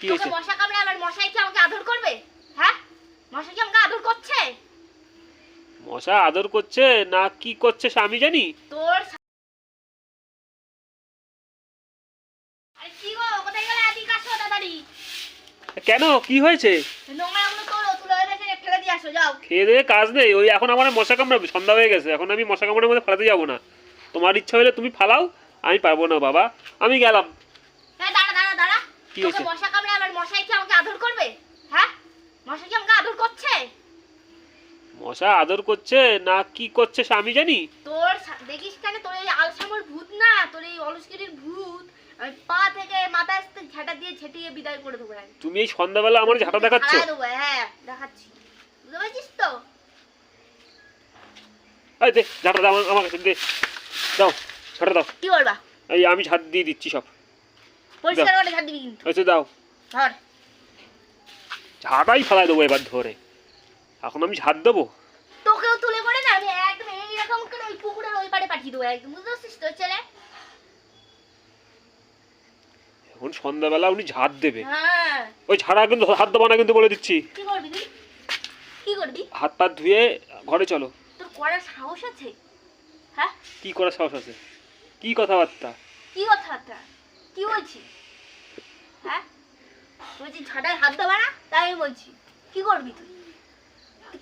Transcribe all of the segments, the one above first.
কি তোকে হয়েছে? মশা কামড়ে আবার মশাই কি আমাকে আদর করবে? হ্যাঁ? মশাই কি আমাকে আদর করছে? মশা আদর করছে না কি করছে আমি জানি? তোর আরে কি গো কোথায় গেলে এদিকে আসো তাড়াতাড়ি কেন? কি হয়েছে? নোংরাগুলো তোলো তুলে রেখে ফেলে দিয়ে আসো যাও। খেয়ে দিয়ে কাজ নেই। ওই এখন আমার মশা কামড়াবে সন্ধ্যা হয়ে গেছে। এখন আমি মশা কামড়ের মধ্যে ফেলাতে যাব না। তোমার ইচ্ছা হলে তুমি ফালাও আমি পারব না বাবা। আমি গেলাম। হ্যাঁ দাঁড়া দাঁড়া দাঁড়া। কি হয়েছে? মশা কামড়ে আবার মশাই কি আমাকে আদর করবে? হ্যাঁ? মশাই কি আমাকে আদর করছে? মশা আদর করছে না কি করছে জানি? তোর সা- দেখিস কেন? তোর এই আলসামর ভূত না? তোর এই অলসগিরির ভূত? আমি পা থেকে মাথা আসতে ঝাঁটা দিয়ে ঝেঁটিয়ে বিদায় করে দেবো। তুমি এই সন্ধ্যাবেলা আমার ঝাঁটা দেখাচ্ছ? দেবো, হ্যাঁ দেখাচ্ছি। বুঝতে পারছিস তো? এই দে ঝাঁটা দাও আমার- আমার কাছে দে। দাও ঝাঁটা দাও। কি করবা এই আমি ঝাঁট দিয়ে দিচ্ছি সব। পরিষ্কার করে ঝাড় দিবি কিন্তু। হয়েছে দাও। ধর। ঝাঁটাই ফেলাই দেবো এবার ধরে। এখন আমি ঝাঁট দেবো। তোকেও তুলে করে না আমি একদম এইরকম করে ওই পুকুরের ওই পাঠিয়ে দেবো একদম বুঝতে পারছিস ছেলে? এখন সন্ধ্যাবেলা উনি ঝাঁট দেবে। হ্যাঁ। ওই ঝাড়া কিন্তু হাত দেবো না কিন্তু বলে দিচ্ছি। কি করবি তুই? কি করবি? হাত পা ধুয়ে ঘরে চলো। তোর করার সাহস আছে? হ্যাঁ? কি করার সাহস আছে? কি কথাবার্তা? কি কথাটা কি বলছি হ্যাঁ বলছি ঝাঁটায় হাত দেবা না? তাই আমি বলছি কি করবি তুই?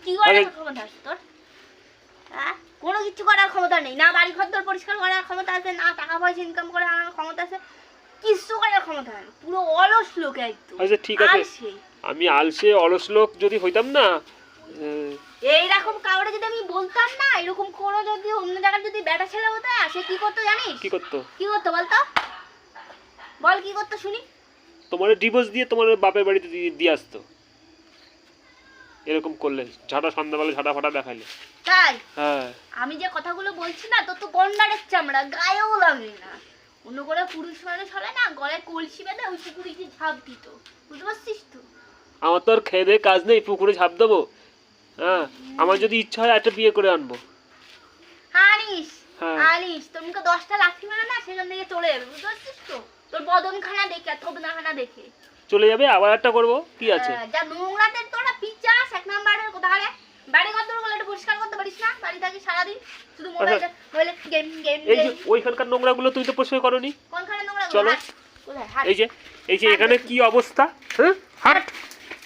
কি করার ক্ষমতা আছে তোর? হ্যাঁ? কোনো কিছু করার ক্ষমতা নেই। না বাড়ি ঘর পরিষ্কার করার ক্ষমতা আছে না টাকা পয়সা ইনকাম করে আনার ক্ষমতা আছে কিচ্ছু করার ক্ষমতা নেই। পুরো অলস লোক একদম। আচ্ছা ঠিক আছে। আমি আলসে অলস লোক যদি হইতাম না এইরকম কাউরে যদি আমি বলতাম না এরকম কোনো যদি অন্য জায়গায় যদি বেটা ছেলে হতো সে কি করতো জানিস? কি করতো? কি করতো বলতো? বল কি করতো শুনি। তোমার ডিভোর্স দিয়ে তোমার বাপের বাড়িতে দিয়ে আসতো। এরকম করলে ঝাঁটা সন্ধ্যাবেলা ঝাঁটা ফাটা দেখাইলে তাই? হ্যাঁ। আমি যে কথাগুলো বলছি না তোর তো গন্ডারের চামড়া গায়েও লাগে না। অন্য করে পুরুষ মানুষ হলে না গলায় কলসি বেঁধে ওই পুকুরে গিয়ে ঝাঁপ দিত। বুঝতে পারছিস তো? আমার তো আর খেয়ে দিয়ে কাজ নেই পুকুরে ঝাঁপ দেবো। হ্যাঁ আমার যদি ইচ্ছা হয় একটা বিয়ে করে আনব। আনিস হ্যাঁ। আনিস তুমি তো দশটা লাঠি মেরে না সেখান থেকে চলে যাবে। বুঝতে পারছিস তো? তোর বদনখানা দেখে আর থবনাখানা দেখে। চলে যাবে আবার একটা করব? কি আছে? হ্যাঁ, যা নোংরাতে তোরা পিচাস এক নাম্বারের কোথায় বাড়ি কতগুলো একটু পরিষ্কার করতে পারিস না? বাড়ি থাকি সারাদিন। শুধু মোবাইল নইলে গেম গেম এই যে ওইখানকার নোংরাগুলো তুই তো পরিষ্কার করনি। কোনখানে নোংরা চলো। এই যে এই যে এখানে কি অবস্থা? হ্যাঁ? হাট।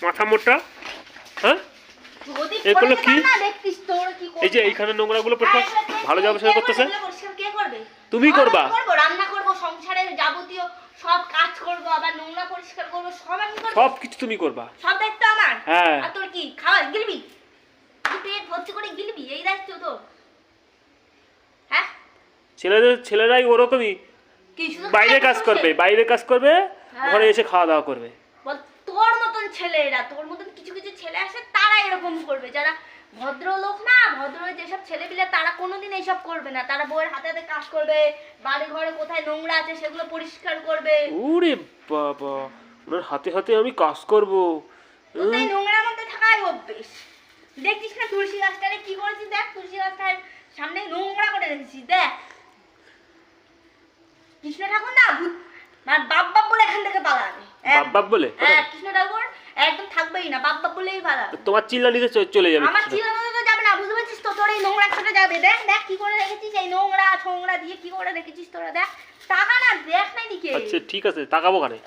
মাথা মোটা। হ্যাঁ? এগুলো কি? না, দেখতিস তোর কি এই যে এইখানে নোংরাগুলো পরিষ্কার? হ্যাঁ, এগুলো কে ভালো? যাবে করতেছে? পরিষ্কার কে তুমি করবা? করব, রান্না করব সংসারের যাবতীয় সব কাজ করব আবার নোংরা পরিষ্কার করব সব আমি করব। সব কিছু তুমি করবা। সব দায়িত্ব আমার? হ্যাঁ। আর তোর কি খাওয়া গিলবি? তুই পেট ভর্তি করে গিলবি এই দায়িত্ব তোর। হ্যাঁ? ছেলেদের ছেলেরাই ওরকমই। বাইরে কাজ করবে? বাইরে কাজ করবে হ্যাঁ। ঘরে এসে খাওয়া দাওয়া করবে। বল তোর মতন ছেলেরা তোর মতন কিছু কিছু ছেলে আছে তারা এরকম করবে যারা ভদ্রলোক না ভদ্র যেসব ছেলেপিলে তারা কোনোদিন এইসব করবে না। তারা বউয়ের হাতে হাতে কাজ করবে বাড়ি ঘরে কোথায় নোংরা আছে সেগুলো পরিষ্কার করবে। ওরে বাবা ওনার হাতে হাতে আমি কাজ করব। তো নোংরার মধ্যে থাকাই অভ্যেস। দেখছিস না তুলসী গাছটারে কি করেছিস দেখ তুলসী গাছটার সামনে নোংরা করে রেখেছিস দেখ। কৃষ্ণ ঠাকুর না ভূত বাপ বাপ বলে এখান থেকে পালাবে। বাপ বাপ বলে? হ্যাঁ কৃষ্ণ ঠাকুর। একদম থাকবেই না বাপ বাপ বলেই ভালো। তোমার চিল্লানিতে চলে যাবে আমার চিল্লা নিতে তো যাবে না বুঝতে পারছিস তো তোর এই নোংরা ছোটে যাবে। দেখ দেখ কি করে রেখেছিস এই নোংরা ছোংরা দিয়ে কি করে রেখেছিস তোরা দেখ। টাকা না দেখ না দিকে আচ্ছা ঠিক আছে তাকাবো কানে